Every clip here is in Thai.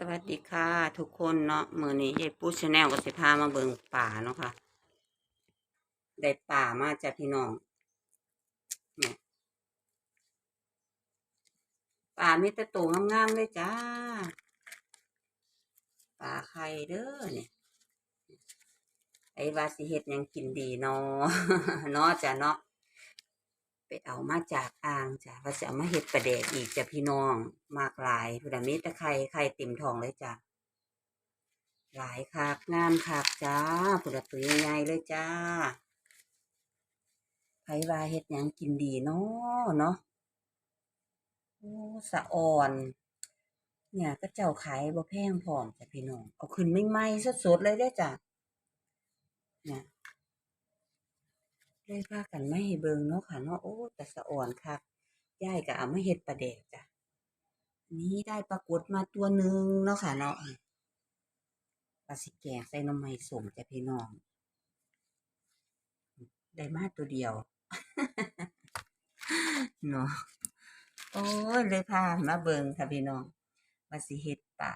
สวัสดีค่ะ ทุกคนเนาะมือนี้ยายปูชาแนลก็สิพามาเบิ่งป่าเนาะค่ะ ได้ป่ามาจากพี่น้องเนี่ยป่ามีแต่ตัวงามๆเลยจ้า ป่าไข่เด้อเนี่ย ไอ้วาสิเฮ็ดยังกินดีเนาะเนาะจ้ะเนาะ ไปเอามาจากอ่างจ้ะว่าจะเอามาเฮ็ดประเดกอีกจ้ะพี่น้องมากหลายพุ่นนะมีแต่ไข่ไข่เต็มทองเลยจ้ะหลายคักงามคักจ้าพุ่นละตัวใหญ่เลยจ้าไผว่าเฮ็ดหยังกินดีเนาะเนาะโอ้สะอ่อน เนี่ยก็เจ้าขายบ่แพงพร้อมจ้ะพี่น้องเอาขึ้นใหม่ๆสดๆเลยเด้อจ้ะเนี่ย เลยพากันไมาให้เบิงเนาะค่ะเนาะโอ้แต่สะอ่อนคักยายก็เอามาเฮ็ดปลาแดกจ้ะนี้ได้ปลากดมาตัวหนึ่งเนาะค่ะเนาะปลาสิแกงใส่น้ำไม้สมจ้ะพี่น้อง ได้มาตัวเดียวเนาะโอ้ยเลยพามาเบิงค่ะพี่น้องว่าสิเฮ็ดป่า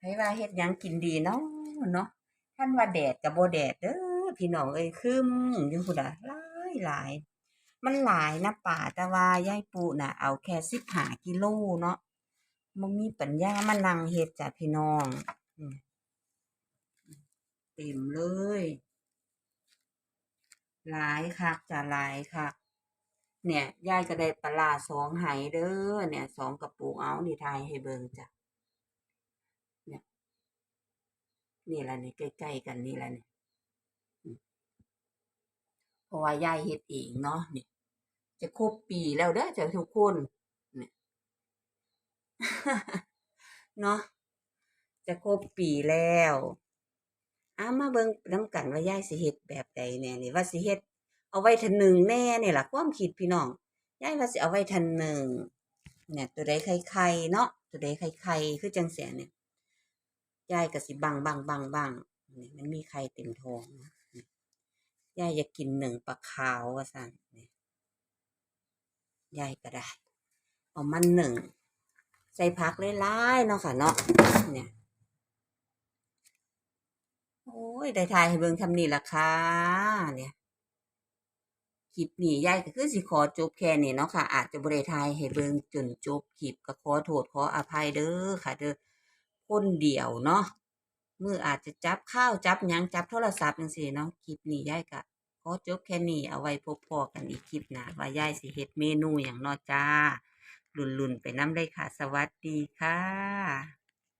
ให้ว่าเฮ็ดยังกินดีเนาะเนาะท่านว่าแดดกับโบแดดเด้อ พี่น้องเอ้ยครึมอยู่พุ่นน่ะหลายหลาย มันหลายนะป่าแต่ว่ายายปูน่ะ เอาแค่15กิโลเนาะบ่มีปัญญามานั่งเฮ็ดจ้ะพี่น้องเต็มเลย หลายคักจ้ะหลายคักเนี่ยยายก็ได้ปลาสองไหเด้อเนี่ยสองกระปุกเอานี่ทายให้เบิ่งจ้ะเนี่ยนี่แหละนี่ใกล้ๆกันนี่แหละนี่ เพราะว่ายายเฮ็ดเองเนาะนี่จะครบปีแล้วเด้อจ้ะทุกคนเนี่ยเนาะจะครบปีแล้วอามาเบิ่งนํกันว่ายายสิเฮ็ดแบบใดแน่นี่ว่าสิเฮ็ดเอาไว้ทันหนึ่งแน่นี่ล่ะความคิดพี่น้องยายว่าสิเอาไว้ทันหนึ่งเนี่ยตัวใดไข่ๆเนาะตัวใดไข่ๆคือจังซี่เนี่ยยายก็สิบังบังบังบังนี่มันมีไข่เต็มท้องนะ ยายอยากกินหนึ่งปลาขาวว่าซั่นนี่ยายก็ได้ เอามันหนึ่ง ใส่ผักหลายๆเนาะค่ะเนาะเนี่ยโอ้ยได้ทายให้เบิ่งทำนี่ละค่ะเนี่ยคลิปนี้ยายก็คือสิขอจบแค่นี้เนาะค่ะ อาจจะบ่ไทายให้เบิ่งจนจบคลิปก็ขอโทษขออภัยเด้อค่ะ เด้อคนเดียวเนาะ มืออาจจะจับข้าวจับยังจับโทรศัพท์จังสี่เนาะคลิปนี้ยายกะขอจบแค่นี้เอาไว้พบพอกันอีกคลิปหน้าว่ายายสิเฮ็ดเมนูอย่างนาจ้าลุนๆไปน้ำเลยค่ะ สวัสดีค่ะ